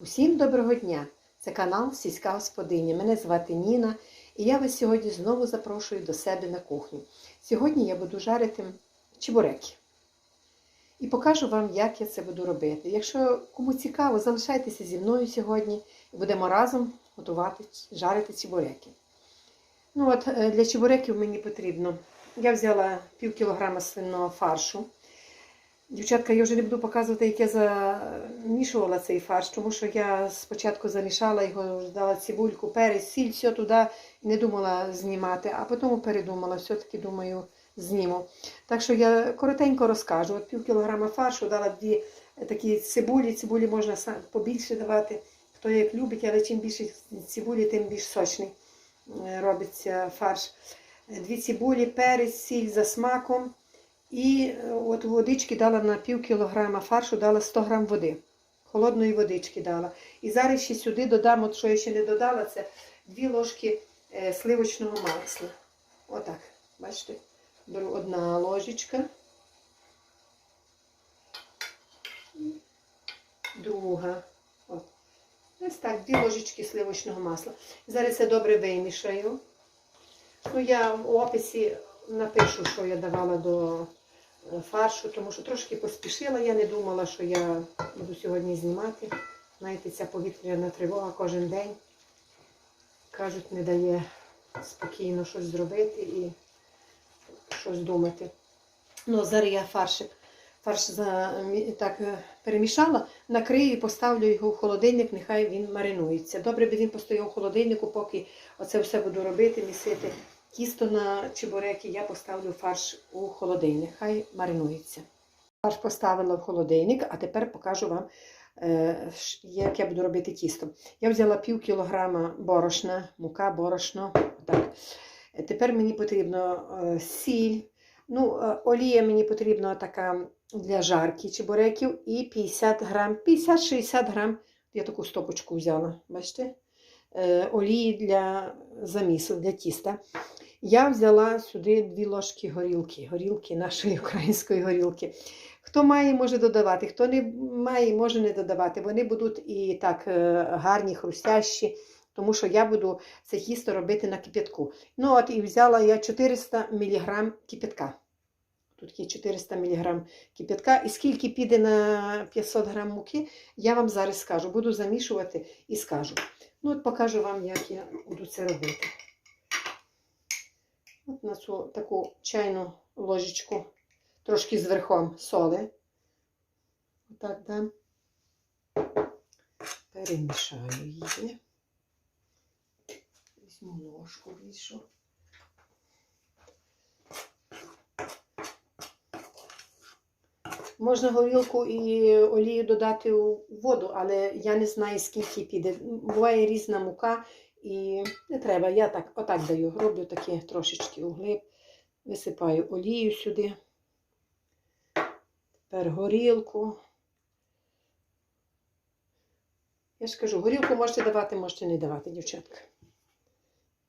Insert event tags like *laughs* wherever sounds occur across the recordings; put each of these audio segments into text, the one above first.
Усім доброго дня! Це канал Сільська Господиня. Мене звати Ніна і я вас сьогодні знову запрошую до себе на кухню. Сьогодні я буду жарити чебуреки. І покажу вам, як я це буду робити. Якщо кому цікаво, залишайтеся зі мною сьогодні і будемо разом готувати, жарити чебуреки. Ну от, е, для чебуреків мені потрібно. Я взяла пів кілограма свиного фаршу. Дівчатка, я вже не буду показувати, як я замішувала цей фарш, тому що я спочатку замішала його, дала цибульку, перець, сіль, все туди і не думала знімати, а потім передумала, все-таки думаю, зніму. Так що я коротенько розкажу. От пів кілограма фаршу дала дві такі цибулі. Цибулі можна побільше давати, хто як любить, але чим більше цибулі, тим більш сочний е, робиться фарш. Дві цибулі, перець, сіль за смаком. І е, от водички дала на пів кілограма фаршу, дала 100 грам води. Холодної водички дала. І зараз ще сюди додам, от що я ще не додала, це дві ложки е, сливочного масла. Отак. Бачите? Беру одна ложечка. Друга. От. Ось так, дві ложечки сливочного масла. Зараз це добре вимішаю. Ну, я в описі напишу, що я давала до фаршу, тому що трошки поспішила. Я не думала, що я буду сьогодні знімати. Знаєте, ця повітряна тривога кожен день. Кажуть, не дає спокійно щось зробити і щось думати. Ну, зараз я фаршик. Фарш так е, перемішала, накрию і поставлю його в холодильник, нехай він маринується. Добре би він постояв у холодильнику, поки оце все буду робити, місити тісто на чебуреки, я поставлю фарш у холодильник, хай маринується. Фарш поставила в холодильник, а тепер покажу вам, е, як я буду робити тісто. Я взяла пів кілограма борошна, мука, борошно. Так. Е, Тепер мені потрібно е, сіль. Ну, олія мені потрібна така для жарки чебуреків і 50 грам, 50-60 грам. Я таку стопочку взяла, бачите? Олії для замісу, для тіста. Я взяла сюди дві ложки горілки, горілки нашої *laughs* української горілки. Хто має, може додавати, хто не має, може не додавати. Вони будуть і так е, гарні, хрустящі, тому що я буду це тісто робити на кип'ятку. Ну от і взяла я 400 мг кип'ятка. Тут є 400 мг кип'ятка. І скільки піде на 500 г муки, я вам зараз скажу. Буду замішувати і скажу. Ну, от покажу вам, як я буду це робити. От на цю таку чайну ложечку, трошки з верхом соли. Отак дам. Перемішаю її. Візьму ложку більшу. Можна горілку і олію додати у воду, але я не знаю, скільки піде. Буває різна мука і не треба. Я так отак даю. Роблю такі трошечки углиб, висипаю олію сюди. Тепер горілку. Я ж кажу, горілку можете давати, можете не давати, дівчатка.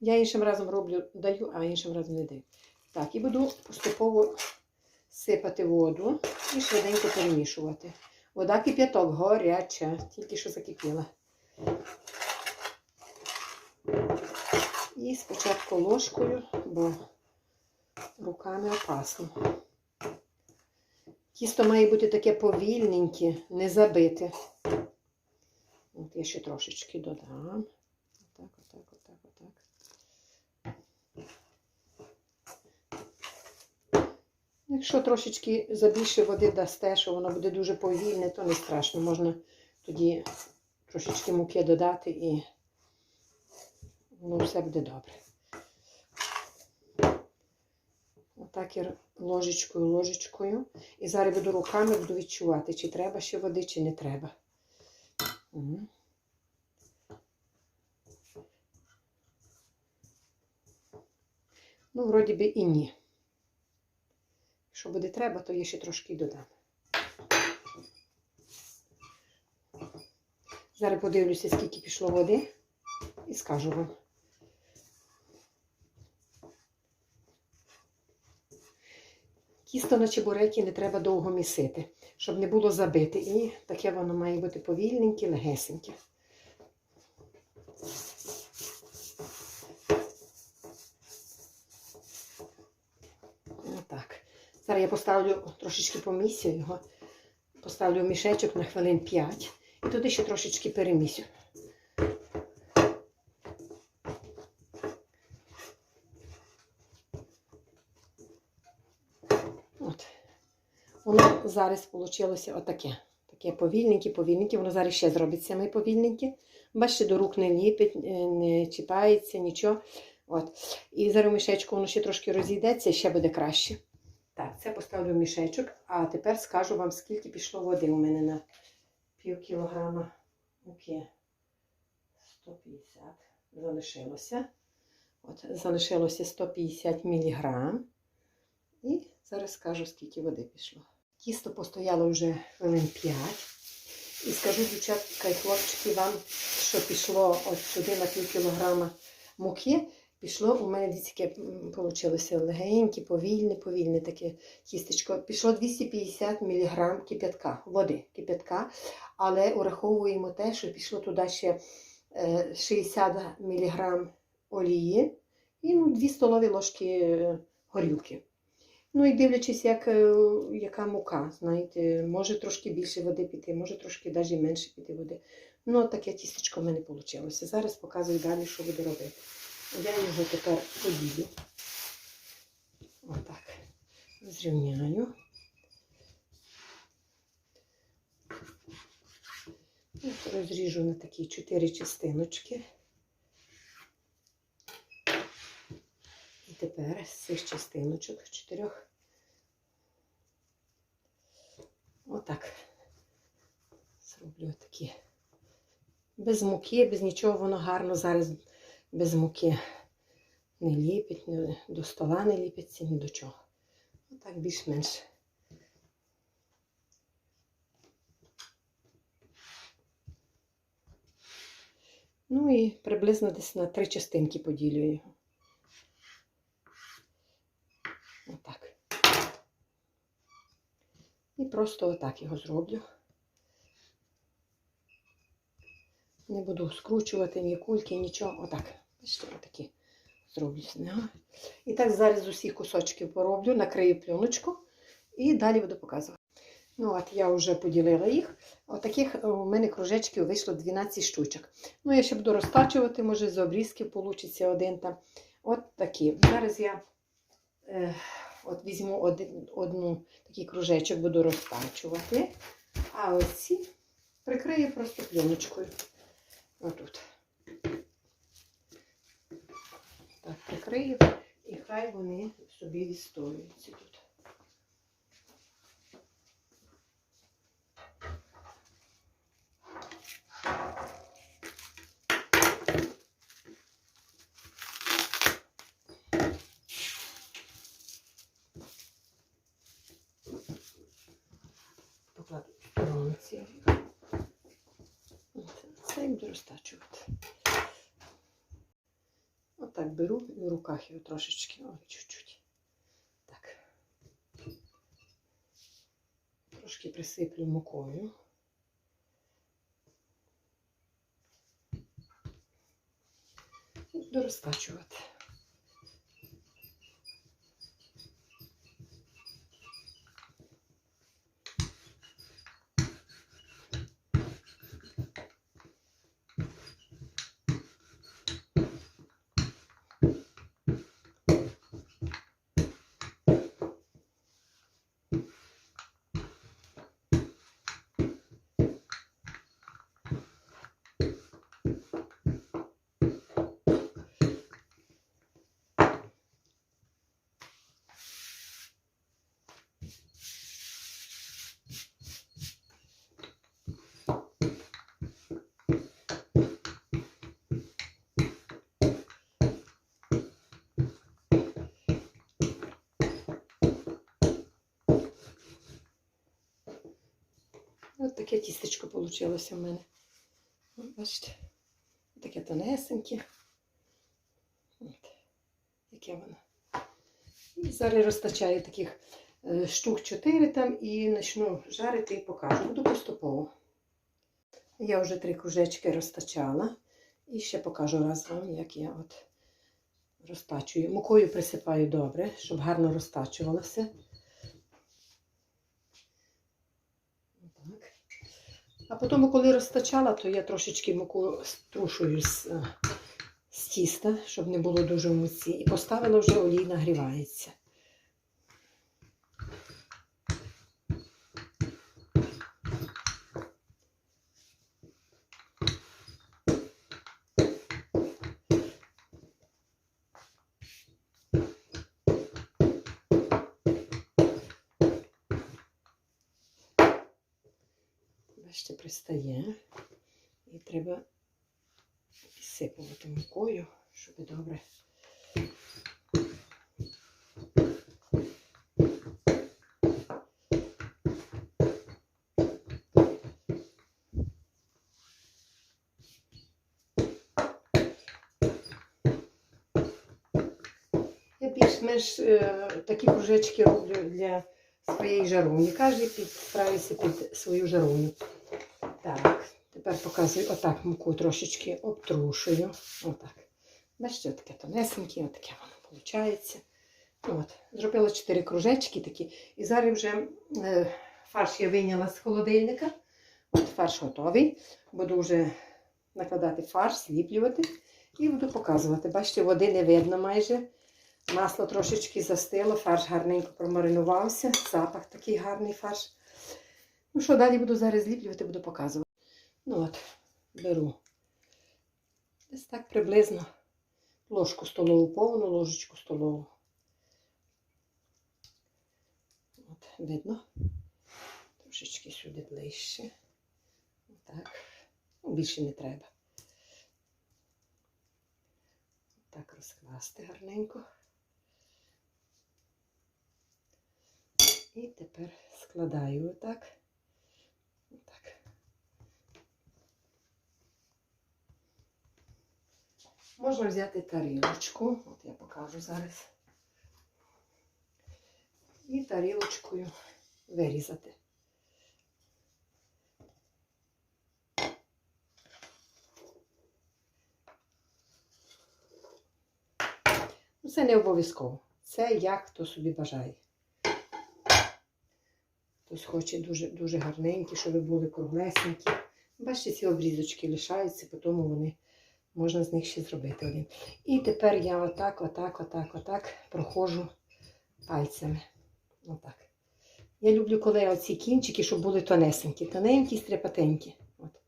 Я іншим разом роблю, даю, а іншим разом не даю. Так, і буду поступово сипати воду і швиденько перемішувати. Вода кип'яток горяча, тільки що закипіла. І спочатку ложкою, бо руками опасно. Тісто має бути таке повільненьке, не забите. От я ще трошечки додам. Отак, отак, отак, отак. Якщо трошечки забільше води дасте, що воно буде дуже повільне, то не страшно. Можна тоді трошечки муки додати і воно все буде добре. Отак я ложечкою, ложечкою. І зараз буду руками буду відчувати, чи треба ще води, чи не треба. Ну, вроді би і ні. Якщо буде треба, то я ще трошки додам. Зараз подивлюся, скільки пішло води, і скажу вам. Тісто на чебуреки не треба довго місити. щоб не було забите. І таке воно має бути повільненьке, легесеньке. Отак. Зараз я поставлю трошечки помісю його, поставлю в мішечок на хвилин 5 і туди ще трошечки перемісю. От. Воно зараз вийшло отаке. Таке повільненьке, повільненьке. Воно зараз ще зробить саме повільненьке. Бачите, до рук не ліпить, е, не чіпається, нічого. От. І зараз в мішечку воно ще трошки розійдеться, ще буде краще. Так, це поставлю в мішечок, а тепер скажу вам, скільки пішло води у мене на пів кілограма муки. 150 залишилося. От, залишилося 150 міліграм. І зараз скажу, скільки води пішло. Тісто постояло вже хвилин 5. І скажу, дівчатка і хлопчики, вам, що пішло от сюди на пів кілограма муки. Пішло у мене дивіться, вийшло легеньке, повільне, повільне таке тістечко. Пішло 250 мг кип'ятка, води кип'ятка, але ураховуємо те, що пішло туди ще е, 60 мг олії і ну, 2 столові ложки е, горілки. Ну і дивлячись, як, е, яка мука, знаєте, може трошки більше води піти, може трошки навіть менше піти води. Ну, таке тістечко в мене вийшло. Зараз показую далі, що буду робити. Я його тепер поділю. Отак. Зрівняю. Розріжу на такі чотири частиночки. Тепер з цих частиночок чотирьох. Отак. Зроблю такі. Без муки, без нічого воно гарно зараз без муки не ліпить, ні до стола не ліпиться, ні до чого. Отак більш-менш. Ну і приблизно десь на три частинки поділю його. Отак. І просто отак його зроблю. Не буду скручувати ні кульки, нічого. Отак. Бачите, отакі зроблю з нього. І так зараз з усіх кусочків пороблю, накрию пленочку і далі буду показувати. Ну, от я вже поділила їх. Отаких е, у мене кружечків вийшло 12 штучок. Ну, я ще буду розтачувати, може, з обрізки вийде один там. От такі. Зараз я от візьму один, одну такий кружечок, буду розтачувати. А оці прикрию просто пленочкою. Отут. Так, прикрию, і хай вони собі відстоюються тут. Розтачувати. Отак беру і в руках його трошечки, чуть-чуть. Так. Трошки присиплю мукою. Буду розтачувати. Ось таке тістечко вийшло в мене. Бачите, таке тонесеньке. От, яке воно. І зараз розтачаю таких е, штук 4 там і почну жарити і покажу. Буду поступово. Я вже три кружечки розтачала. І ще покажу раз вам, як я от розтачую. Мукою присипаю добре, щоб гарно розтачувалося. А потім, коли розтачала, то я трошечки муку струшую з, е, з тіста, щоб не було дуже в муці. І поставила вже олій нагрівається. Бачите. І треба підсипувати мукою, щоб добре. Я більш-менш е, такі кружечки роблю для своєї жаровні. Кожен підстраюється під свою жаровню. Тепер показую отак муку трошечки обтрушую. Отак. Бачите, таке тонесеньке, отаке воно виходить. От, зробила 4 кружечки такі. І зараз вже е, фарш я вийняла з холодильника. От фарш готовий. Буду вже накладати фарш, зліплювати і буду показувати. Бачите, води не видно майже. Масло трошечки застило, фарш гарненько промаринувався, запах такий гарний фарш. Ну що, далі буду зараз зліплювати, буду показувати. Ну от, беру десь так приблизно ложку столову, повну ложечку столову. От, видно. Трошечки сюди ближче. Отак. Ну, більше не треба. Так розкласти гарненько. І тепер складаю отак. Можна взяти тарілочку, от я покажу зараз. І тарілочкою вирізати. Ну, Це не обов'язково. Це як хто собі бажає. Хтось хоче дуже дуже гарненькі, щоб були круглесенькі. Бачите, ці обрізочки лишаються, потім вони можна з них ще зробити один. І тепер я отак, отак, отак, отак проходжу пальцями. Отак. Я люблю, коли оці кінчики, щоб були тонесенькі, тоненькі, стрепатенькі. От.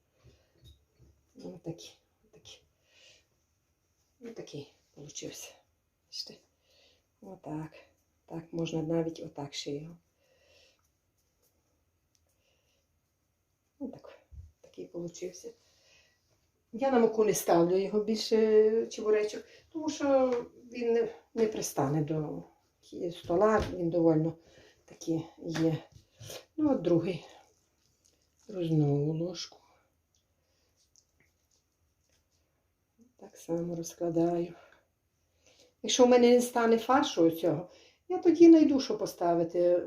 Ось такі. Такі. Ось такий получився. Бачите? Отак. Так, можна навіть отак ще його. Ось так. Такий получився. Я на муку не ставлю його більше чебуречок, тому що він не, не пристане до стола, він довольно такий є. Ну, от другий. Знову ложку. Так само розкладаю. Якщо в мене не стане фаршу цього, я тоді знайду, що поставити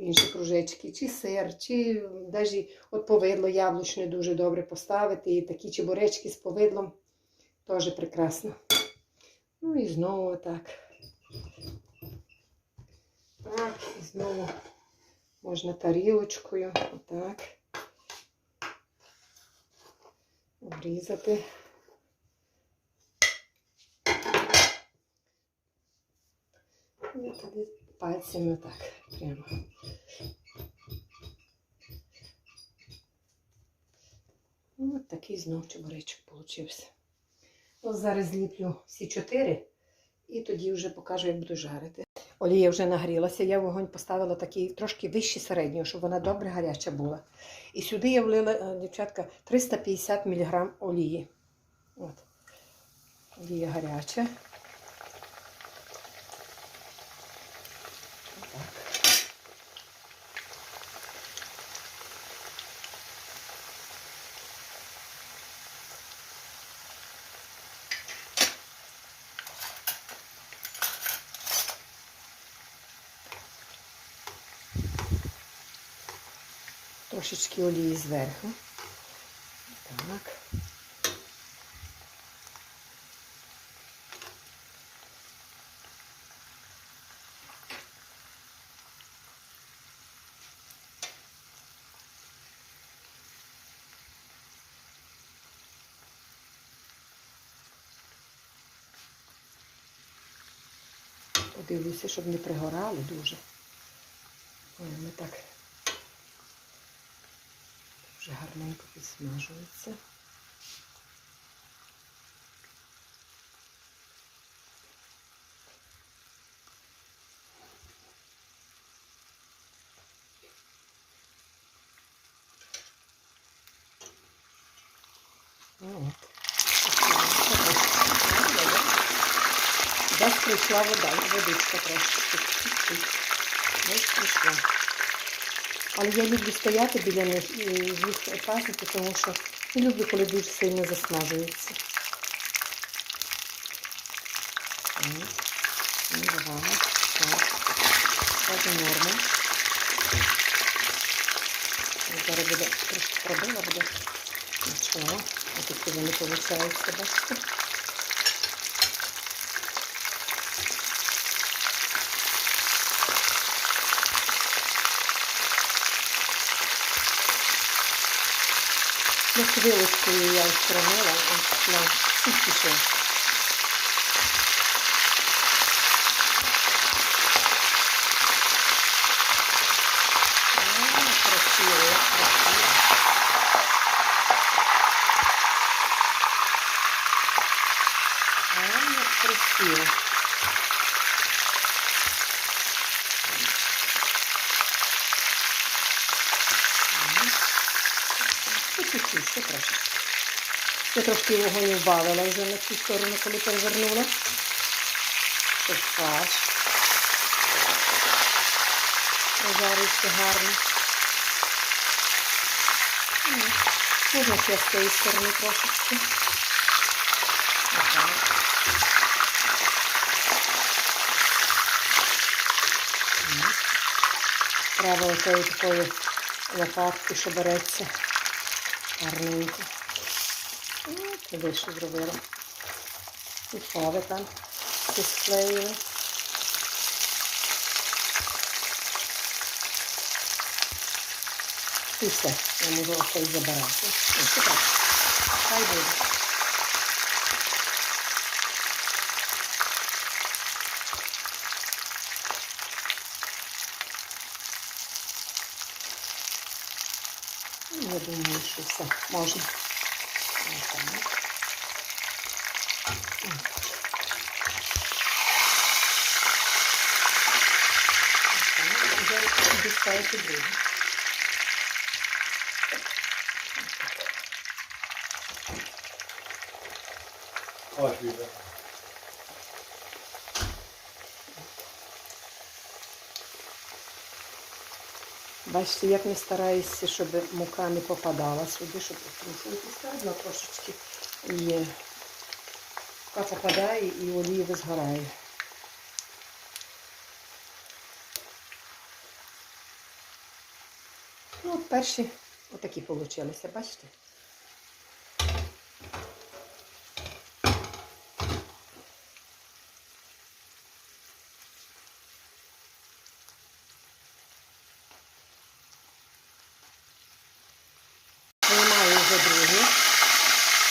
інші кружечки, чи сир, чи навіть от повидло яблучне дуже добре поставити. І такі чебуречки з повидлом теж прекрасно. Ну і знову так. Так, і знову можна тарілочкою, отак. Обрізати. І тоді пальцями отак прямо. Ну, От такий знов чебуречок получився. Ось зараз зліплю всі чотири і тоді вже покажу, як буду жарити. Олія вже нагрілася, я вогонь поставила такий трошки вищий середнього, щоб вона добре гаряча була. І сюди я влила, е, дівчатка, 350 мг олії. От. Олія гаряча. Трошечки олії зверху. Так. Подивлюся, щоб не пригорали дуже. Ой, ми так вже гарненько підсмажується. Ну, От. Десь прийшла вода, водичка трошки. Але я люблю стояти біля них і їх пасити, тому що не люблю, коли дуже сильно засмажуються. Так. Норма. Зараз буде трошки пробила буде. Нічого. Ось такі вони получаються, бачите? Вилочкою я устранила, сік пішов. А, красиво, як красиво. А, як красиво. Чуть-чуть, ще трошки. Я трошки вогонь вбавила вже на цю сторону, коли перевернула. Щоб фарш. Пожарився гарно. Ну, Можна ще з цієї сторони трошечки. Отак. Треба отої такої лопатки, що береться гарненько. Ну, що зробила. І фави там склеїли. І все, я можу оцей забирати. Ну, це так. Хай буде. Ну, Я думаю, що все можна. Отак. Отак. Зараз дістаєте друге. Ось відео. Бачите, як не стараюся, щоб мука не попадала сюди, щоб вона трошечки і мука попадає і олія згорає. Ну, от перші отакі получилися, бачите? Виймаю вже другі.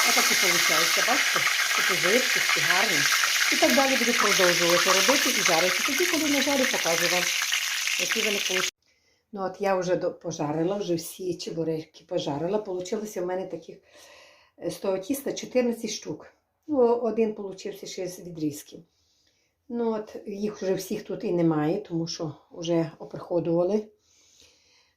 Отакі виходить, бачите? Такі жирчисті, гарні. І так далі буду продовжувати робити і жарити. Тоді, коли на жарю, покажу вам, які вони вийшли. Ну от я вже пожарила, вже всі чебуреки пожарила. Получилося в мене таких е, з того тіста 14 штук. Ну, один получився ще з відрізків. Ну от їх вже всіх тут і немає, тому що вже оприходували.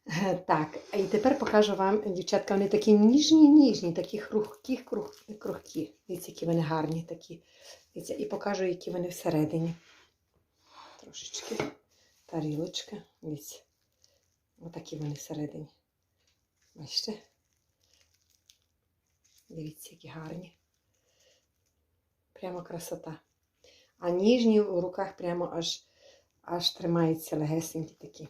Е, Так, і тепер покажу вам, дівчатка, вони такі ніжні, ніжні, такі хрухкі, крух, крухкі. Дивіться, які вони гарні такі. Дивіться, і покажу, які вони всередині. Трошечки тарілочка. Дивіться. Отакі вони всередині. Бачите? Дивіться, які гарні. Прямо красота. А ніжні в руках прямо аж, аж тримаються легесенькі такі.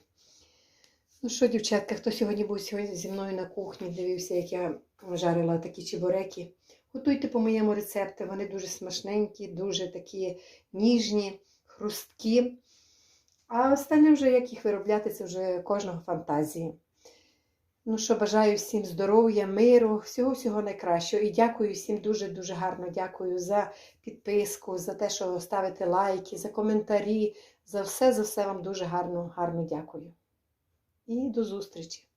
Ну що, дівчатка, хто сьогодні був сьогодні зі мною на кухні, дивився, як я жарила такі чебуреки. Готуйте по моєму рецепту, вони дуже смачненькі, дуже такі ніжні, хрусткі. А останнє вже, як їх виробляти, це вже кожного фантазії. Ну що, бажаю всім здоров'я, миру, всього-всього найкращого. І дякую всім дуже-дуже гарно. Дякую за підписку, за те, що ставите лайки, за коментарі, за все, за все вам дуже гарно, гарно дякую. І до зустрічі!